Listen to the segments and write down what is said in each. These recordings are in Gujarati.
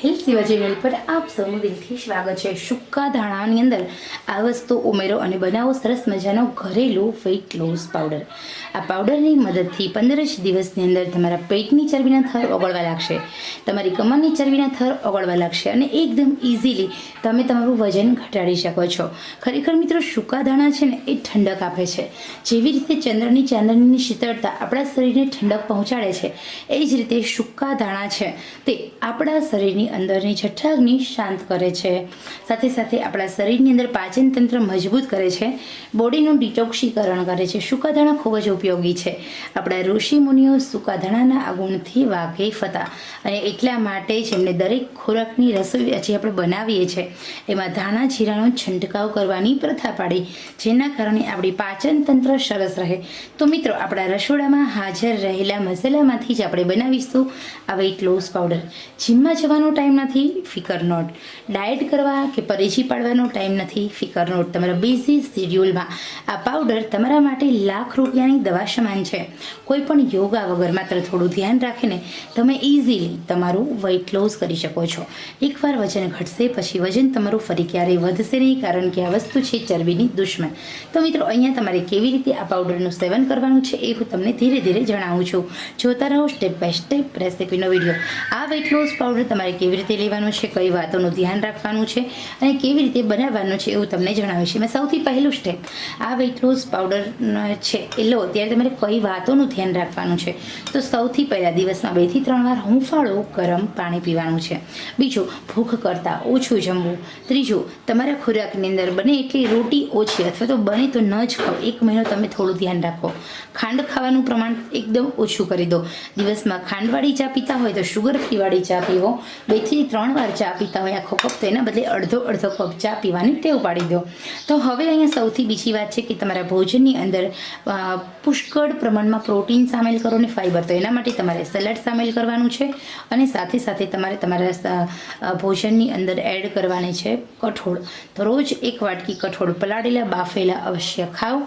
હેલ્થ સેવા ચેનલ પર આપ સૌનું દિલથી સ્વાગત છે. સૂકા ધાણાની અંદર આ વસ્તુ ઉમેરો અને બનાવો સરસ મજાનો ઘરેલું વેઇટ લોસ પાવડર આ પાવડરની મદદથી પંદર જ દિવસની અંદર તમારા પેટની ચરબીના થર ઓગળવા લાગશે. તમારી કમરની ચરબીના થર ઓગળવા લાગશે અને એકદમ ઇઝીલી તમે તમારું વજન ઘટાડી શકો છો. ખરેખર મિત્રો, સૂકા ધાણા છે ને એ ઠંડક આપે છે. જેવી રીતે ચંદ્રની ચાંદનીની શીતળતા આપણા શરીરને ઠંડક પહોંચાડે છે, એ જ રીતે સૂકા ધાણા છે તે આપણા શરીરની અંદરની જઠ્ઠાગ્નિ શાંત કરે છે. સાથે સાથે આપણા શરીરની અંદર પાચન તંત્ર મજબૂત કરે છે. બોડીનું ડિટોક્સીકરણ કરે છે. સૂકા ધાણા ખૂબ જ ઉપયોગી છે. આપણા ઋષિ મુનિઓ સૂકા ધાણાના વાકેફ હતા અને એટલા માટે જ એમને દરેક ખોરાકની રસોઈ જે આપણે બનાવીએ છીએ એમાં ધાણા, જીરાનો છંટકાવ કરવાની પ્રથા પાડી, જેના કારણે આપણી પાચન તંત્ર સરસ રહે. તો મિત્રો, આપણા રસોડામાં હાજર રહેલા મસાલામાંથી જ આપણે બનાવીશું આ વેઇટ લોસ પાવડર. જીમમાં જવાનો ટાઈમ નથી, ફિકર નોટ. ડાયટ કરવા કે પરેજી પાડવાનો ટાઈમ નથી, ફિકર નોટ. તમારા બિઝી શેડ્યુલમાં આ પાવડર તમારા માટે લાખ રૂપિયાની દવા સમાન છે. કોઈ પણ યોગા વગર માત્ર થોડું ધ્યાન રાખીને તમે ઇઝીલી તમારું વેઇટ લોસ કરી શકો છો. એકવાર વજન ઘટશે પછી વજન તમારું ફરી ક્યારેય વધશે નહીં, કારણ કે આ વસ્તુ છે ચરબીની દુશ્મન. તો મિત્રો, અહીંયા તમારે કેવી રીતે આ પાવડરનું સેવન કરવાનું છે એ હું તમને ધીરે ધીરે જણાવું છું. જોતા રહો સ્ટેપ બાય સ્ટેપ રેસિપીનો વીડિયો આ વેઇટ લોસ પાવડર તમારે કેવી રીતે લેવાનું છે, કઈ વાતોનું ધ્યાન રાખવાનું છે અને કેવી રીતે બનાવવાનું છે એવું તમને જણાવીશ. મેં સૌથી પહેલું સ્ટેપ આ વેઇટ લોસ પાવડર છે. એ લો, ત્યારે તમારે કઈ વાતોનું ધ્યાન રાખવાનું છે? તો સૌથી પહેલાં દિવસમાં બેથી ત્રણ વાર હુંફાળો ગરમ પાણી પીવાનું છે. બીજું, ભૂખ કરતાં ઓછું જમવું. ત્રીજું, તમારા ખોરાકની અંદર બને એટલી રોટી ઓછી અથવા તો બને તો ન જ ખાઓ એક મહિનો તમે થોડું ધ્યાન રાખો. ખાંડ ખાવાનું પ્રમાણ એકદમ ઓછું કરી દો. દિવસમાં ખાંડવાળી ચા પીતા હોય તો શુગર ફ્રીવાળી ચા પીવો. બેથી ત્રણ વાર ચા પીતા હોય આખો કપ, તો એના બદલે અડધો અડધો કપ ચા પીવાની ટેવ પાડી દો. તો હવે અહીંયા સૌથી બીજી વાત છે કે તમારા ભોજનની અંદર પુષ્કળ પ્રમાણમાં પ્રોટીન સામેલ કરો ને ફાઈબર. તો એના માટે તમારે સલાડ સામેલ કરવાનું છે અને સાથે સાથે તમારે તમારા ભોજનની અંદર એડ કરવાની છે કઠોળ. તો રોજ એક વાટકી કઠોળ પલાળેલા, બાફેલા અવશ્ય ખાઓ.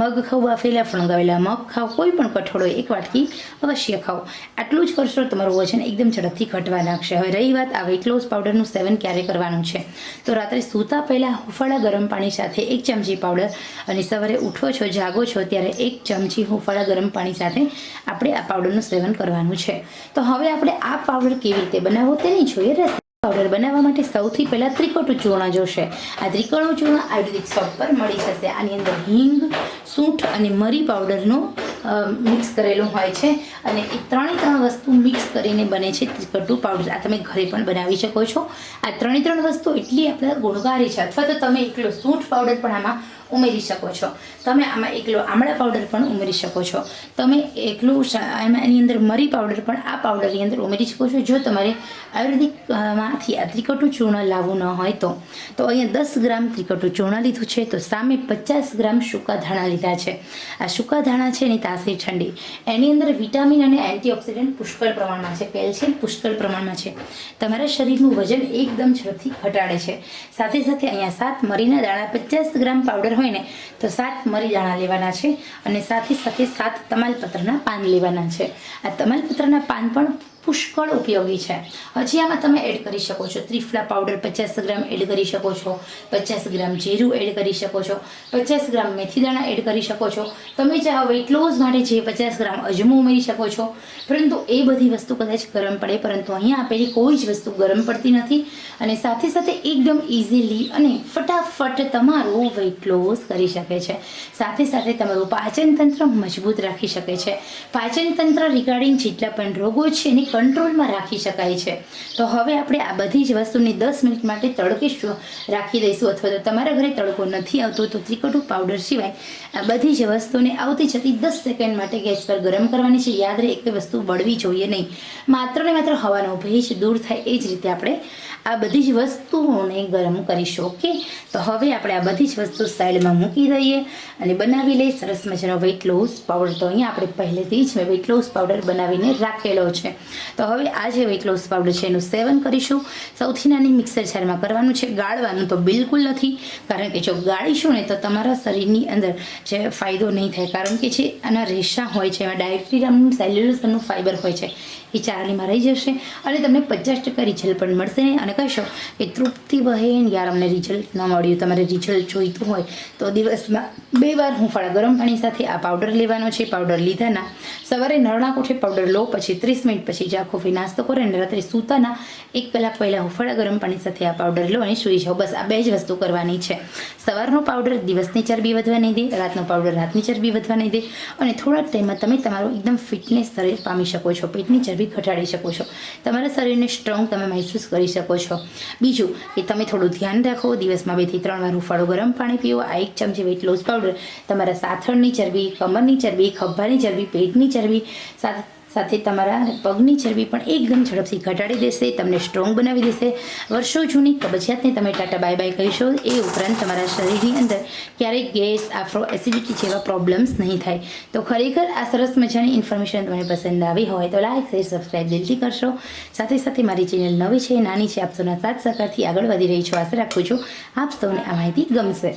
મગ ખાઓ બાફેલા ફણગાવેલા મગ ખાઓ. કોઈ પણ કઠોળ એક વાટકી અવશ્ય ખાઓ. આટલું જ કરશો તમારું વજન એકદમ ઝડપથી ઘટવા લાગશે. હવે રહી વાત આ વેટ લોસ પાવડરનું સેવન ક્યારે કરવાનું છે? તો રાત્રે સૂતા પહેલાં હુંફાળા ગરમ પાણી સાથે એક ચમચી પાવડર અને સવારે ઉઠો છો, જાગો છો, ત્યારે એક ચમચી હુંફાળા ગરમ પાણી સાથે આપણે આ પાવડરનું સેવન કરવાનું છે. તો હવે આપણે આ પાવડર કેવી રીતે બનાવવો તેની જોઈએ. રેસીપી પાવડર બનાવવા માટે સૌથી પહેલાં ત્રિકોટું ચૂર્ણ જોશે. આ ત્રિકોણું ચૂર્ણ આયુર્વેદિક શોપ પર મળી જશે. આની અંદર હિંગ, સૂંઠ અને મરી પાવડરનો મિક્સ કરેલું હોય છે અને એ ત્રણે ત્રણ વસ્તુ મિક્સ કરીને બને છે ત્રિકટું પાવડર આ તમે ઘરે પણ બનાવી શકો છો. આ ત્રણે ત્રણ વસ્તુ એટલી આપણે ગુણકારી છે. અથવા તો તમે એકલો સૂંઠ પાવડર પણ આમાં ઉમેરી શકો છો. તમે આમાં એકલો આમળા પાવડર પણ ઉમેરી શકો છો. તમે એકલું એમાં એની અંદર મરી પાવડર પણ આ પાવડરની અંદર ઉમેરી શકો છો. જો તમારે આયુર્વેદિકમાંથી આ ત્રિકટું ચૂર્ણ લાવવું ન હોય તો. તો અહીંયા દસ ગ્રામ ત્રિકટું ચૂર્ણ લીધું છે. તો સામે પચાસ ગ્રામ સૂકા ધાણા લીધા છે. આ સૂકા ધાણા છે એની તાસીર ઠંડી. એની અંદર વિટામિન અને એન્ટીઓક્સિડન્ટ પુષ્કળ પ્રમાણમાં છે. કેલ્શિયમ પુષ્કળ પ્રમાણમાં છે. તમારા શરીરનું વજન એકદમ ઝડપથી ઘટાડે છે. સાથે સાથે અહીંયા સાત મરીના દાણા, પચાસ ગ્રામ પાવડર હોય ને, તો સાત મરી દાણા લેવાના છે અને સાથે સાથે સાત તમાલપત્રના પાન લેવાના છે. આ તમાલપત્રના પાન પણ પુષ્કળ ઉપયોગી છે. હજી આમાં તમે એડ કરી શકો છો. ત્રિફલા પાવડર પચાસ ગ્રામ એડ કરી શકો છો. પચાસ ગ્રામ જીરું એડ કરી શકો છો. પચાસ ગ્રામ મેથી દાણા એડ કરી શકો છો. તમે ચાહો વેઇટ લોસ માટે જે પચાસ ગ્રામ અજમો ઉમેરી શકો છો. પરંતુ એ બધી વસ્તુ કદાચ ગરમ પડે. પરંતુ અહીંયા આપેલી કોઈ જ વસ્તુ ગરમ પડતી નથી. અને સાથે સાથે એકદમ ઇઝીલી અને ફટાફટ તમારું વેઇટ લોસ કરી શકે છે. સાથે સાથે તમારું પાચન તંત્ર મજબૂત રાખી શકે છે. પાચનતંત્ર રિગાર્ડિંગ જેટલા પણ રોગો છે એને કંટ્રોલમાં રાખી શકાય છે. તો હવે આપણે આ બધી જ વસ્તુની દસ મિનિટ માટે તડકે રાખી દઈશું અથવા તો તમારા ઘરે તડકો નથી આવતો તો ત્રિકટું પાવડર સિવાય આ બધી જ વસ્તુને આવતી જતી દસ સેકન્ડ માટે ગેસ પર ગરમ કરવાની છે. યાદ રહે, એક વસ્તુ બળવી જોઈએ નહીં. માત્ર ને માત્ર હવાનો ભેજ દૂર થાય એ જ રીતે આપણે આ બધી જ વસ્તુઓને ગરમ કરીશું, ઓકે? તો હવે આપણે આ બધી જ વસ્તુ સાઈડમાં મૂકી દઈએ અને બનાવી લઈએ. સરસ મજાનો વેઇટ લોસ પાવડર. તો અહીંયા આપણે પહેલેથી જ મેં વેઇટ લોસ પાવડર બનાવીને રાખેલો છે. તો હવે આ જે વેઇટ લોસ પાવડર છે, એનું સેવન કરીશું. સૌથી નાની મિક્સર જારમાં કરવાનું છે, ગાળવાનું તો બિલકુલ નથી. કારણ કે જો ગાળીશું ને, તો તમારા શરીરની અંદર જે ફાયદો નહીં થાય. કારણ કે જે આના રેસા હોય છે, એમાં ડાયટ્રીરામ સેલ્યુલસનું ફાઈબર હોય છે, એ ચારણીમાં રહી જશે. અને તમને પચાસ ટકા રિઝલ્ટ પણ મળશે નહીં. અને કહેશો કે તૃપ્તિ વહે યાર, અમને રિઝલ્ટ ન મળ્યું. તમારે રિઝલ્ટ જોઈતું હોય, તો દિવસમાં બે વાર હુંફાળા ગરમ પાણી સાથે આ પાવડર લેવાનો છે પાવડર લીધાના. સવારે નરણા કોઠે પાવડર લો, પછી ત્રીસ મિનિટ પછી ચા ફી નાસ્તો કરો અને રાત્રે સૂતાના એક કલાક પહેલાં હુંફાળા ગરમ પાણી સાથે આ પાવડર લો અને સૂઈ જાઓ. બસ આ બે જ વસ્તુ કરવાની છે. સવારનો પાવડર દિવસની ચરબી વધવા નહીં દે, રાતનો પાવડર રાતની ચરબી વધવા નહીં દે અને થોડા ટાઈમમાં તમે તમારું એકદમ ફિટનેસ શરીર પામી શકો છો, પેટની ચરબી ઘટાડી શકો છો. તમારા શરીરને સ્ટ્રોંગ તમે મહેસૂસ કરી શકો છો. બીજું કે તમે થોડું ધ્યાન રાખો, દિવસમાં બેથી ત્રણ વાર હુંફાળું ગરમ પાણી પીવો, આ એક ચમચી વેટ લોસ પાવડર તમારા સાથળની ચરબી, કમરની ચરબી, ખભાની ચરબી, પેટની ચરબી સાથે સાથે તમારા પગની ચરબી પણ એકદમ ઝડપથી ઘટાડી દેશે, તમને સ્ટ્રોંગ બનાવી દેશે. વર્ષો જૂની કબજિયાતને તમે ટાટા બાય બાય કહીશો, એ ઉપરાંત તમારા શરીરની અંદર ક્યારેય ગેસ, આફ્રો એસિડિટી જેવા પ્રોબ્લેમ્સ નહીં થાય. તો ખરેખર આ સરસ મજાની ઇન્ફોર્મેશન તમને પસંદ આવી હોય તો લાઈક શેર સબસ્ક્રાઈબ દિલથી કરશો. સાથે સાથે મારી ચેનલ નવી છે, નાની છે, આપ સૌના સાથ સહકારથી આગળ વધી રહી છું, આશા રાખું છું આપ સૌને આ માહિતી ગમશે.